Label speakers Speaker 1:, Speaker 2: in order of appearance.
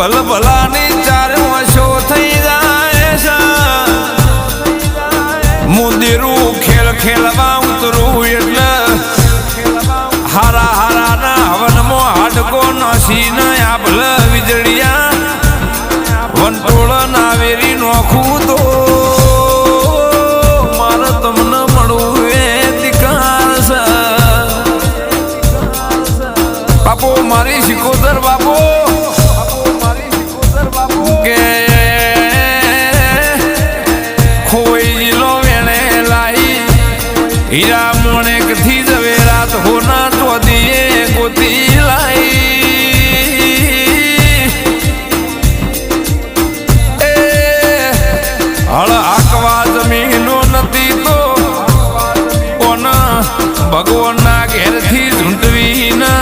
Speaker 1: ભલ ભલાની ચાર વશો થઈ જાય છે. મુંદીરું ખેલ ખેલવા ઉતરું એટલે હારા હારા હવનમાં હાડકો નસી ને આપલ વીજળિયા નાવેરી નોખું તો મારે તમને મળવું એ ધિકાર મારી શીખોદર બાપો હીરા મોણેકથી જવે રાત હોના તો દીએ ગોતી લાઈ. એ, હળ આકવા જમીનો નથી તો ઓન ભગવાનના ઘેરથી ઝૂંટવી ના